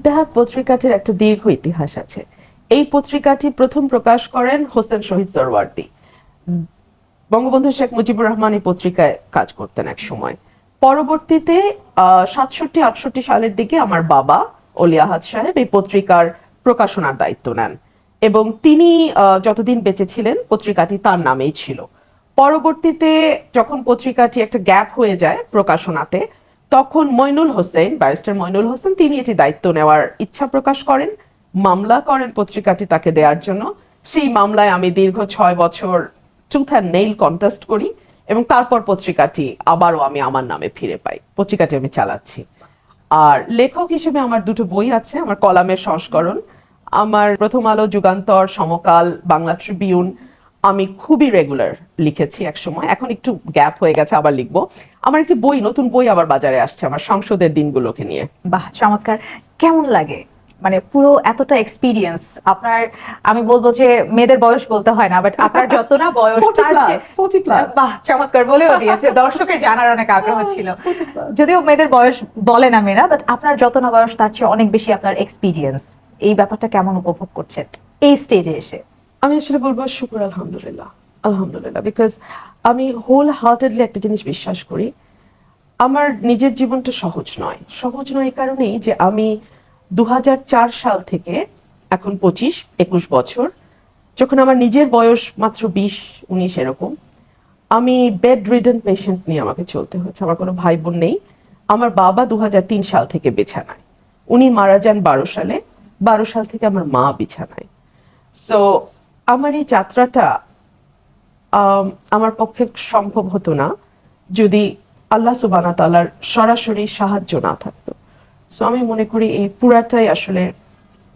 Etihad পত্রিকাটির একটা দীর্ঘ ইতিহাস আছে। এই পত্রিকাটি প্রথম প্রকাশ করেন হোসেন শহীদ সরওয়ার্দী। বঙ্গবন্ধু শেখ মুজিবুর রহমান এই পত্রিকায় কাজ করতেন এক সময়। পরবর্তীতে সাতষট্টি, আটষট্টি সালের দিকে আমার বাবা অলি আহাদ সাহেব এই পত্রিকার প্রকাশনার দায়িত্ব নেন এবং তিনি যতদিন বেঁচে ছিলেন, পত্রিকাটি তার নামেই ছিল। পরবর্তীতে যখন পত্রিকাটি একটা গ্যাপ হয়ে যায় প্রকাশনাতে তখন মইনুল হোসেন, ব্যারিস্টার মইনুল হোসেন, তিনি এটি দায়িত্ব নেওয়ার ইচ্ছা প্রকাশ করেন, মামলা করেন পত্রিকাটি তাকে দেওয়ার জন্য। সেই মামলায় আমি দীর্ঘ ছয় বছর টুথ অ্যান্ড নেইল কন্টেস্ট করি এবং তারপর পত্রিকাটি আবারও আমি আমার নামে ফিরে পাই। পত্রিকাটি আমি চালাচ্ছি। আর লেখক হিসেবে আমার দুটো বই আছে, আমার কলামের সংস্করণ, আমার প্রথম আলো, যুগান্তর, সমকাল, বাংলা ট্রিবিউন আমি খুবই রেগুলার লিখেছি এক সময় এখন একটু গ্যাপ হয়ে গেছে আবার লিখব। আমার একটি বই নতুন বই আবার বাজারে আসছে আমার সংসদের দিনগুলোকে নিয়ে। বাহ চমৎকার। কেমন লাগে? মানে পুরো এতটা এক্সপিরিয়েন্স আপনার আমি বলব যে মেয়েদের বয়স বলতে হয় না বাট আপনার যত না বয়স 40 তার plus, চেয়ে- 40 plus। বাহ চমৎকার বলেও দিয়েছে। দর্শকের জানার অনেক আগ্রহ ছিল। যদিও মেয়েদের বয়স বলে না মেয়েরা বাট আপনার যত না বয়স তার চেয়ে অনেক বেশি আপনার এক্সপিরিয়েন্স এই ব্যাপারটা কেমন উপভোগ করছেন? এই স্টেজে এসে। আমি আসলে বলব শুক্র, আলহামদুলিল্লাহ। আলহামদুলিল্লাহ বিকজ আমি হোল হার্টেডলি একটা জিনিস বিশ্বাস করি, আমার নিজের জীবনটা সহজ নয়। সহজ নয় এই কারণেই যে আমি দু সাল থেকে এখন পঁচিশ, একুশ বছর, যখন আমার নিজের বয়স মাত্র বিশ, উনিশ এরকম, আমি বেড রিডেন পেশেন্ট নিয়ে আমাকে চলতে হয়েছে। আমার কোনো ভাই বোন নেই। আমার বাবা দু হাজার তিন সাল থেকে বিছানায়। উনি মারা যান বারো সালে। বারো সাল থেকে আমার মা বিছানায়। সো আমার এই যাত্রাটা আম, আমার পক্ষে সম্ভব হতো না যদি আল্লাহ সুবানা তালার সরাসরি সাহায্য না থাকতো। সো আমি মনে করি এই পুরাটাই আসলে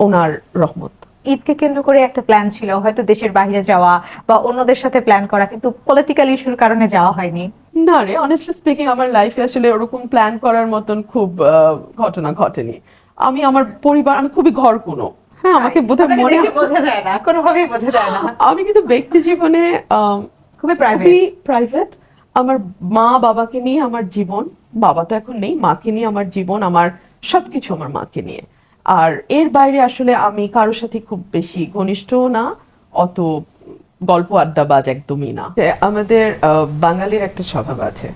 ওনার রহমত। ঈদকে কেন্দ্র করে একটা প্ল্যান ছিল হয়তো দেশের বাইরে যাওয়া বা অন্যদের সাথে প্ল্যান করা কিন্তু পলিটিক্যাল ইস্যুর কারণে যাওয়া হয়নি। না রে অনেস্টলি স্পিকিং আমার লাইফে আসলে ওরকম প্ল্যান করার মতন খুব ঘটনা ঘটেনি। আমি আমার পরিবার আমি খুবই ঘর কোনো আমাকে বোধহয় মনে বোঝা যায় না কোনোভাবেই বোঝা যায় না। আমি কিন্তু ব্যক্তি জীবনে খুবই প্রাইভেট প্রাইভেট আমার মা বাবাকে নিয়ে আমার জীবন বাবা তো এখন নেই মাকে নিয়ে আমার জীবন আমার সবকিছু আমার মাকে নিয়ে। আর এর বাইরে আসলে আমি কারোর সাথে খুব বেশি ঘনিষ্ঠও না অত গল্প আড্ডাবাজ একদমই না। আমাদের আহ, বাঙালির একটা স্বভাব আছে।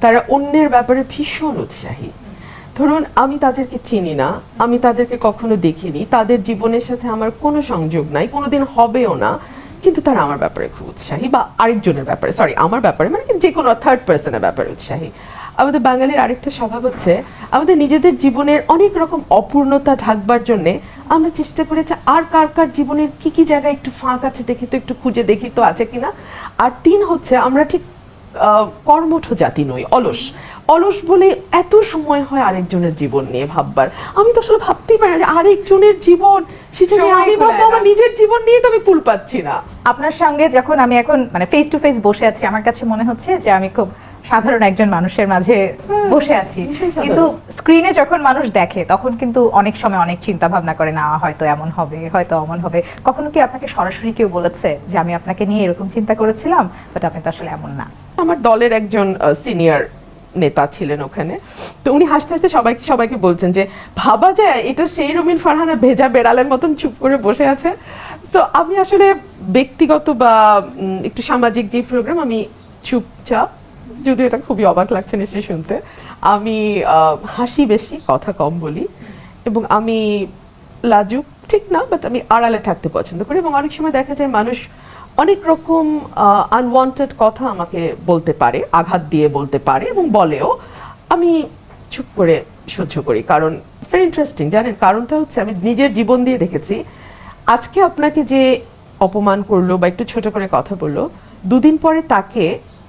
তারা অন্যের ব্যাপারে ভীষণ উৎসাহী। ধরুন, আমি তাদেরকে চিনি না, আমি তাদেরকে কখনো দেখিনি, তাদের জীবনের সাথে আমার কোনো সংযোগ নাই, কোনোদিন হবেও না, কিন্তু তারা আমার ব্যাপারে খুব উৎসাহী, বা আরেকজনের ব্যাপারে সরি আমার ব্যাপারে মানে যে কোনো থার্ড পার্সনের ব্যাপারে উৎসাহী। আমাদের বাঙালির আরেকটা স্বভাব হচ্ছে, আমাদের নিজেদের জীবনের অনেক রকম অপূর্ণতা ঢাকবার জন্যে আমরা চেষ্টা করেছি আর কার কার জীবনের কি কি জায়গায় একটু ফাঁক আছে দেখি তো, একটু খুঁজে দেখি তো আছে কিনা। আর তিন হচ্ছে, আমরা ঠিক কর্মঠ জাতি নই, অলস। অলস বলে এত সময় হয় আরেকজনের জীবন নিয়ে ভাববার। আমি তো আসলে ভাবতেই পারি না যে আরেকজনের জীবন সেটা নিয়ে আমি ভাববো আমার নিজের জীবন নিয়ে তো আমি কুল পাচ্ছি না। আপনার সঙ্গে যখন আমি এখন মানে ফেস টু ফেস বসে আছি আমার কাছে মনে হচ্ছে যে আমি খুব সাধারণ একজন মানুষের মাঝে বসে আছি। কিন্তু স্ক্রিনে যখন মানুষ দেখে তখন কিন্তু অনেক সময় অনেক চিন্তা ভাবনা করে না হয়তো এমন হবে হয়তো অমন হবে। কখনো কি আপনাকে সরাসরি কেউ বলেছে যে আমি আপনাকে নিয়ে এরকম চিন্তা করেছিলাম? বাট আপনি তো আসলে এমন না। আমার দলের একজন সিনিয়র নেতা ছিলেন ওখানে। তো উনি হাসতে হাসতে সবাইকে সবাইকে বলছেন যে, ভাবা যায়, এটা সেই রুমিন ফারহানা ভেজা বেড়ালের মতন চুপ করে বসে আছে। তো আমি আসলে ব্যক্তিগত বা একটু সামাজিক যে প্রোগ্রাম আমি চুপচাপ, যদিও এটা খুবই অবাক লাগছে নিশ্চয়ই শুনতে, আমি হাসি বেশি, কথা কম বলি। এবং আমি লাজুক, ঠিক না বাট আমি আড়ালে থাকতে পছন্দ করি। এবং অনেক সময় দেখা যায় মানুষ অনেক রকম আনওয়ান্টেড কথা আমাকে বলতে পারে, আঘাত দিয়ে বলতে পারে এবং বলেও, আমি চুপ করে সহ্য করি। কারণ ভেরি ইন্টারেস্টিং জানেন? কারণটা হচ্ছে, আমি নিজের জীবন দিয়ে দেখেছি, আজকে আপনাকে যে অপমান করল বা একটু ছোট করে কথা বলল, দুদিন পরে তাকে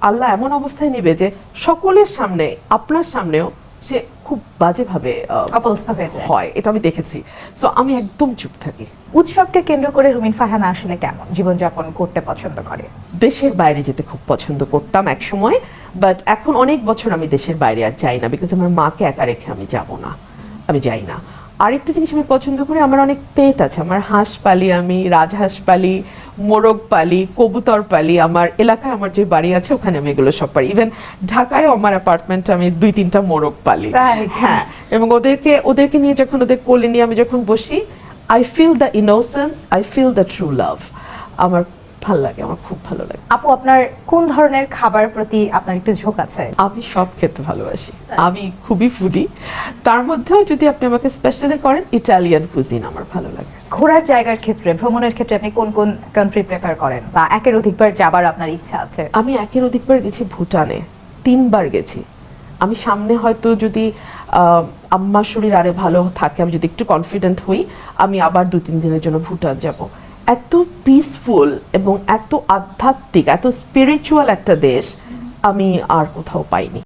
আল্লাহ এমন অবস্থায় নেবে যে সকলের সামনে, আপনার সামনেও সে খুব বাজেভাবে অবস্থা হয়ে যায়। হয় এটা আমি দেখেছি। সো আমি একদম চুপ থাকি। উৎসবকে কেন্দ্র করে রুমিন ফাহানা আসলে কেমন? জীবনযাপন করতে পছন্দ করে? দেশের বাইরে যেতে খুব পছন্দ করতাম এক সময় বাট এখন অনেক বছর আমি দেশের বাইরে আর যাই না বিকজ আমার মাকে একা রেখে আমি যাব না। আমি যাই না। আরেকটা জিনিস আমি পছন্দ করি আমার অনেক পেট আছে আমার হাঁস পালি আমি রাজহাঁস পালি মোরগ পালি কবুতর পালি আমার এলাকায় আমার যে বাড়ি আছে ওখানে আমি এগুলো সব পারি। ইভেন ঢাকায় আমার অ্যাপার্টমেন্টে আমি দুই তিনটা মোরগ পালি হ্যাঁ এবং ওদেরকে ওদেরকে নিয়ে যখন ওদের কোলে নিয়ে আমি যখন বসি I feel the innocence I feel the true love আমার ভালো লাগে আমার খুব ভালো লাগে। আপু আপনার কোন ধরনের খাবার প্রতি আপনার একটু ঝোঁক আছে? আমি সব খেতে ভালোবাসি। আমি খুবই ফুডি তার মধ্যেও যদি আপনি আমাকে স্পেশালি করেন ইটালিয়ান কুজিন আমার ভালো লাগে। ঘোরার জায়গার ক্ষেত্রে ভ্রমণের ক্ষেত্রে আপনি কোন কোন কান্ট্রি প্রেফার করেন? বা একের অধিকবার যাবার আপনার ইচ্ছা আছে? আমি একের অধিকবার গেছি ভুটানে। তিনবার গেছি। আমি সামনে হয়তো যদি আহ, আম্মার শরীর আরে ভালো থাকে আমি যদি একটু কনফিডেন্ট হই আমি আবার দু তিন দিনের জন্য ভুটান যাব। এত পিসফুল এবং এত আধ্যাত্মিক এত স্পিরিচুয়াল একটা দেশ আমি আর কোথাও পাইনি।